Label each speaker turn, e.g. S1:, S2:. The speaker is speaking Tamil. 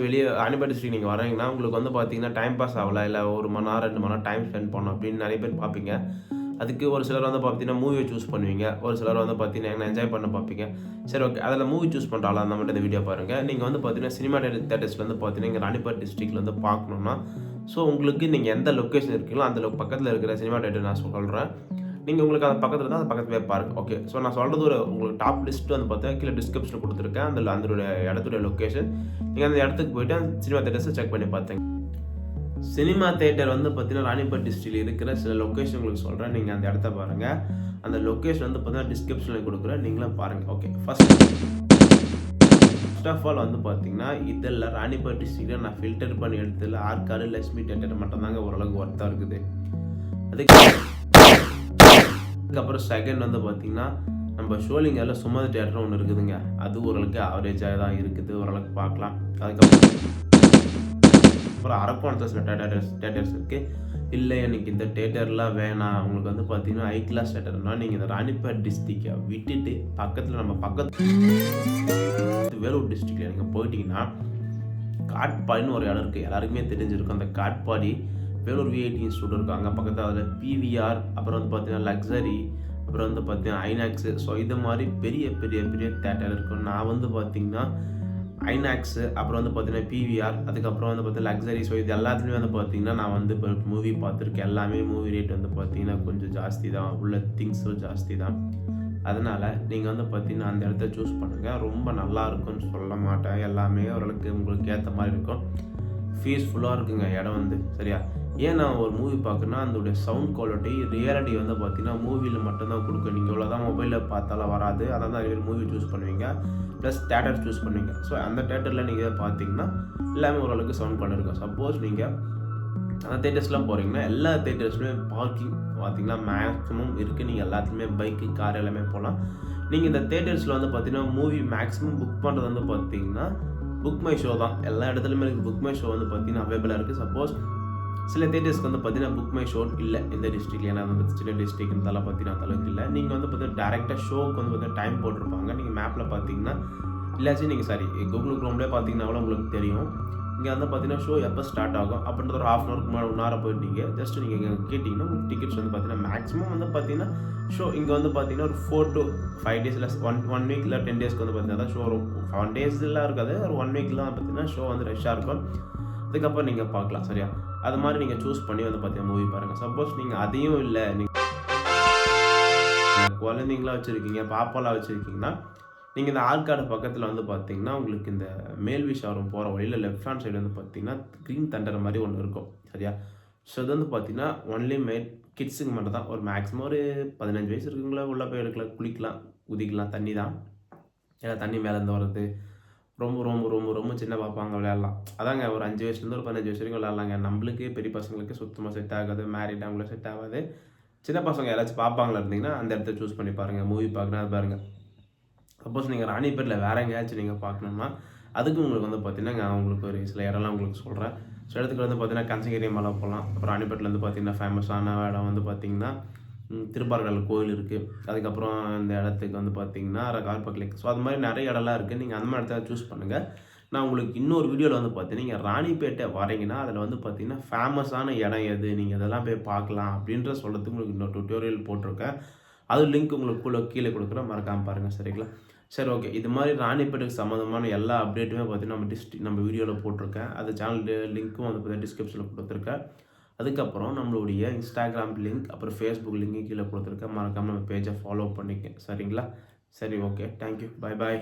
S1: வெளியே ராணிப்பேட்டை டிஸ்ட்ரிக் நீங்கள் வரீங்கன்னா உங்களுக்கு வந்து பார்த்தீங்கன்னா டைம் பாஸ் ஆகலை இல்லை ஒரு மணி நேரம் ரெண்டு மணி நேரம் டைம் ஸ்பெண்ட் பண்ணணும் அப்படின்னு நிறைய பேர் பார்ப்பீங்க அதுக்கு ஒரு சிலர் வந்து பார்த்தீங்கன்னா மூவியை சூஸ் பண்ணுவீங்க. ஒரு சிலர் வந்து பார்த்தீங்கன்னா என்ஜாய் பண்ண பார்ப்பீங்க சரி ஓகே அதில் மூவி சூஸ் பண்ணுறாங்களா அந்த மட்டும் இந்த வீடியோ பாருங்கள் நீங்கள் வந்து பார்த்தீங்கன்னா சினிமா தேட்டர்ஸில் வந்து பார்த்தீங்கன்னா இங்கே ராணிப்பேட் டிஸ்ட்ரிக்டில் வந்து பார்க்கணுன்னா ஸோ உங்களுக்கு நீங்கள் எந்த லொக்கேஷன் இருக்கீங்களோ அந்த பக்கத்தில் இருக்கிற சினிமா தேட்டர் நான் சொல்கிறேன் நீங்கள் உங்களுக்கு அந்த பக்கத்தில் தான் அந்த பக்கத்துலேயே போய் பாருங்க. ஓகே ஸோ நான் சொல்கிறது ஒரு உங்களுக்கு டாப் லிஸ்ட் வந்து பார்த்தா கீழே டிஸ்கிரிப்ஷனில் கொடுத்துருக்கேன். அந்த அதோட இடத்துடைய லொக்கேஷன் நீங்கள் அந்த இடத்துக்கு போயிட்டு அந்த சினிமா தேட்டர்ஸை செக் பண்ணி பார்த்தீங்க சினிமா தேட்டர் வந்து பார்த்தீங்கன்னா ராணிப்பேட் டிஸ்ட்ரிக்டில் இருக்கிற சில லொக்கேஷன் உங்களுக்கு சொல்கிறேன் நீங்கள் அந்த இடத்த பாருங்கள் அந்த லொக்கேஷன் வந்து பார்த்தீங்கன்னா டிஸ்கிரிப்ஷனில் கொடுக்குறேன். நீங்களும் பாருங்கள் okay first first of all வந்து பார்த்தீங்கன்னா இதில் ராணிப்பேட் டிஸ்ட்ரிக்டில் நான் ஃபில்டர் பண்ணி எடுத்ததில் ஆற்காடு லட்சுமி தேட்டர் மட்டும்தாங்க ஓரளவுக்கு ஒர்த்தாக இருக்குது. அதுக்கு அதுக்கப்புறம் செகண்ட் வந்து பார்த்திங்கன்னா நம்ம ஷோலிங்கால சுமதி தேட்டர் ஒன்று இருக்குதுங்க. அது ஓரளவுக்கு ஆவரேஜாக தான் இருக்குது. ஓரளவுக்கு பார்க்கலாம். அதுக்கப்புறம் அப்புறம் அரக்கோணத்தில் சில தேட்டர்ஸ் தேட்டர்ஸ் இருக்குது இல்லை எனக்கு இந்த தேட்டர்லாம் வேணாம். உங்களுக்கு வந்து பார்த்தீங்கன்னா ஐ கிளாஸ் தேட்டர்னா நீங்கள் இந்த ராணிப்பேட் டிஸ்ட்ரிக்டை விட்டுட்டு பக்கத்தில் நம்ம பக்கத்து வேலூர் டிஸ்ட்ரிக்டில் நீங்கள் போயிட்டீங்கன்னா காட்பாடின்னு ஒரு இடம் இருக்குது எல்லாருக்குமே தெரிஞ்சிருக்கும். அந்த காட்பாடி வேலூர் விஐடி இன்ஸ்டியூட் இருக்கும். அங்கே பக்கத்தில் அதில் பிவிஆர் அப்புறம் வந்து பார்த்தீங்கன்னா லக்ஸரி அப்புறம் வந்து பார்த்தீங்கன்னா ஐநாக்ஸு ஸோ இது மாதிரி பெரிய பெரிய பெரிய தேட்டர் இருக்கும். நான் வந்து பார்த்தீங்கன்னா ஐநாக்ஸு அப்புறம் வந்து பார்த்தீங்கன்னா பிவிஆர் அதுக்கப்புறம் வந்து பார்த்தீங்கன்னா லக்ஸரி ஸோ இது எல்லாத்துலேயுமே வந்து பார்த்திங்கன்னா நான் வந்து இப்போ மூவி பார்த்துருக்கேன். எல்லாமே மூவி ரேட் வந்து பார்த்திங்கன்னா கொஞ்சம் ஜாஸ்தி தான். உள்ள திங்ஸும் ஜாஸ்தி தான். அதனால் நீங்கள் வந்து பார்த்தீங்கன்னா அந்த இடத்த சூஸ் பண்ணுங்கள் ரொம்ப நல்லா இருக்கும்னு சொல்ல மாட்டேன். எல்லாமே ஓரளவுக்கு உங்களுக்கு ஏற்ற மாதிரி இருக்கும். ஃபீஸ்ஃபுல்லாக இருக்குங்க இடம் வந்து. சரியா? ஏன் நான் ஒரு மூவி பார்க்குறேன்னா அதோடைய சவுண்ட் குவாலிட்டி ரியாலிட்டி வந்து பார்த்தீங்கன்னா மூவியில் மட்டும்தான் கொடுக்கும். நீங்கள் இவ்வளோதான் மொபைலில் பார்த்தாலும் வராது. அதான் நிறைய பேர் மூவி சூஸ் பண்ணுவீங்க. ப்ளஸ் தேட்டர் சூஸ் பண்ணுவீங்க. ஸோ அந்த தேட்டரில் நீங்கள் பார்த்தீங்கன்னா எல்லாமே ஓரளவுக்கு சவுண்ட் குவாலிட்டி இருக்கும். சப்போஸ் நீங்கள் அந்த தேட்டர்ஸ்லாம் போகிறீங்கன்னா எல்லா தேட்டர்ஸ்லையுமே பார்க்கிங் பார்த்தீங்கன்னா மேக்ஸிமம் இருக்குது நீங்கள் எல்லாத்துலேயுமே பைக்கு கார் எல்லாமே போகலாம் நீங்கள் இந்த தேட்டர்ஸில் வந்து பார்த்தீங்கன்னா மூவி மேக்ஸிமம் புக் பண்ணுறது வந்து பார்த்தீங்கன்னா புக் மை ஷோ தான். எல்லா இடத்துலையுமே இருக்குது புக் மை ஷோ வந்து பார்த்தீங்கன்னா அவைலபிளாக இருக்குது சப்போஸ் சில தேட்டர்ஸ்க்கு வந்து பார்த்தீங்கன்னா புக் மை ஷோ இல்லை இந்த டிஸ்ட்ரிக்ட் ஏன்னா வந்து சின்ன டிஸ்ட்ரிக்ட் பார்த்தீங்கன்னா அந்த அளவுக்கு இல்லை. நீங்கள் வந்து பார்த்தீங்கன்னா டேரெக்டாக ஷோக்கு வந்து பார்த்தீங்கன்னா டைம் போட்டிருப்பாங்க. நீங்கள் மேப்பில் பார்த்தீங்கன்னா இல்லாச்சும் நீங்கள் சாரி கூகுள் க்ரோம்லேயே பார்த்தீங்கன்னா கூட உங்களுக்கு தெரியும். இங்கே வந்து பார்த்தீங்கன்னா ஷோ எப்போ ஸ்டார்ட் ஆகும்? அப்படின்ற ஒரு ஹாஃப் அன் அவருக்கு முன்னாடி ஒன் ஹவர் போயிட்டீங்க. ஜஸ்ட் நீங்கள் இங்கே கேட்டிங்கன்னா உங்களுக்கு டிக்கெட்ஸ் வந்து பார்த்தீங்கன்னா மேக்ஸிமம் வந்து பார்த்தீங்கன்னா ஷோ இங்கே வந்து பார்த்தீங்கன்னா ஒரு ஃபோர் டு ஃபைவ் டேஸ் இல்லை ஒன் ஒன் வீக் இல்லை டென் டேஸ்க்கு வந்து பார்த்தீங்கன்னா தான் ஷோ வரும். ஒன் டேஸ்லாம் இருக்காது ஒரு ஒன் வீக்லாம் பார்த்தீங்கன்னா ஷோ வந்து ரஷ்ஷாக இருக்கும். அதுக்கப்புறம் நீங்கள் பார்க்கலாம் சரியா? அது மாதிரி நீங்கள் சூஸ் பண்ணி வந்து பார்த்தீங்கன்னா மூவி பாருங்கள் சப்போஸ் நீங்கள் அதையும் இல்லை நீங்கள் குழந்தைங்களாம் வச்சுருக்கீங்க பாப்பாலாம் வச்சுருக்கீங்கன்னா நீங்கள் இந்த ஆற்காடு பக்கத்தில் வந்து பார்த்தீங்கன்னா உங்களுக்கு இந்த மேல்விஷாரம் போகிற வழியில் லெஃப்ட் ஹேண்ட் சைடு வந்து பார்த்தீங்கன்னா க்ரீன் தண்டர் மாதிரி ஒன்று இருக்கும். சரியா? ஸோ இது வந்து பார்த்தீங்கன்னா ஒன்லி மேட் கிட்ஸுக்கு மட்டும் தான் ஒரு மேக்ஸிமம் ஒரு பதினஞ்சு வயசு இருக்குங்களா உள்ளே போய் எடுக்கலாம் குளிக்கலாம் குதிக்கலாம் தண்ணி தான் ஏன்னா தண்ணி மேலேருந்து வர்றது ரொம்ப ரொம்ப ரொம்ப ரொம்ப சின்ன பார்ப்பாங்க விளையாடலாம். அதாங்க ஒரு அஞ்சு வயசுலேருந்து ஒரு பதினஞ்சு வயசு வரைக்கும் விளையாடலாங்க. நம்மளுக்கு பெரிய பசங்களுக்கு சுத்தமாக செட் ஆகாது மேரிட் அவங்களுக்கு செட் ஆகாது. சின்ன பசங்க யாராச்சும் பார்ப்பாங்களா இருந்தீங்கன்னா அந்த இடத்த சூஸ் பண்ணி பாருங்கள் மூவி பார்க்கணும் அது பாருங்கள் சப்போஸ் நீங்கள் ராணிப்பேட்டில் வேற எங்கேயாச்சும் நீங்கள் பார்க்கணுன்னா அதுக்கு உங்களுக்கு வந்து பார்த்தீங்கன்னா நான் உங்களுக்கு ஒரு சில இடம்லாம் உங்களுக்கு சொல்கிறேன் ஸோ இடத்துக்கு வந்து பார்த்தீங்கன்னா கஞ்சகிரி மலை போகலாம். அப்புறம் ராணிப்பேட்டில் வந்து பார்த்தீங்கன்னா ஃபேமஸான இடம் வந்து பார்த்தீங்கன்னா ம், திருப்பார்கடல் கோயில் இருக்குது அதுக்கப்புறம் இந்த இடத்துக்கு வந்து பார்த்தீங்கன்னா கார்பக் லேக் ஸோ அது மாதிரி நிறைய இடம்லாம் இருக்குது நீங்கள் அந்த மாதிரி இடத்த சூஸ் பண்ணுங்கள் நான் உங்களுக்கு இன்னொரு வீடியோவில் வந்து பார்த்தீங்கன்னா நீங்கள் ராணிப்பேட்டை வரீங்கன்னா அதில் வந்து பார்த்தீங்கன்னா ஃபேமஸான இடம் எது? நீங்கள் இதெல்லாம் போய் பார்க்கலாம் அப்படின்ற சொல்கிறதுக்கு உங்களுக்கு இன்னொரு டுட்டோரியல் போட்டிருக்கேன். அது லிங்க் உங்களுக்கு கீழே கொடுக்குறேன். மறக்காமல் பாருங்கள் சரிங்களா? சரி ஓகே இது மாதிரி ராணிப்பேட்டுக்கு சம்மந்தமான எல்லா அப்டேட்டுமே பார்த்தீங்கன்னா நம்ம டிஸ்ட்ரிக் நம்ம வீடியோவில் போட்டிருக்கேன். அது சேனல் லிங்க்கும் வந்து பார்த்தீங்கன்னா டிஸ்கிரிப்ஷனில் கொடுத்துருக்கேன். அதுக்கப்புறம் நம்மளுடைய இன்ஸ்டாகிராம் லிங்க் அப்புறம் ஃபேஸ்புக் லிங்க் கீழே கொடுத்துருக்கேன் மறக்காமல் நம்ம பேஜை ஃபாலோ பண்ணிக்க. சரிங்களா? சரி ஓகே தேங்க்யூ பாய் பாய்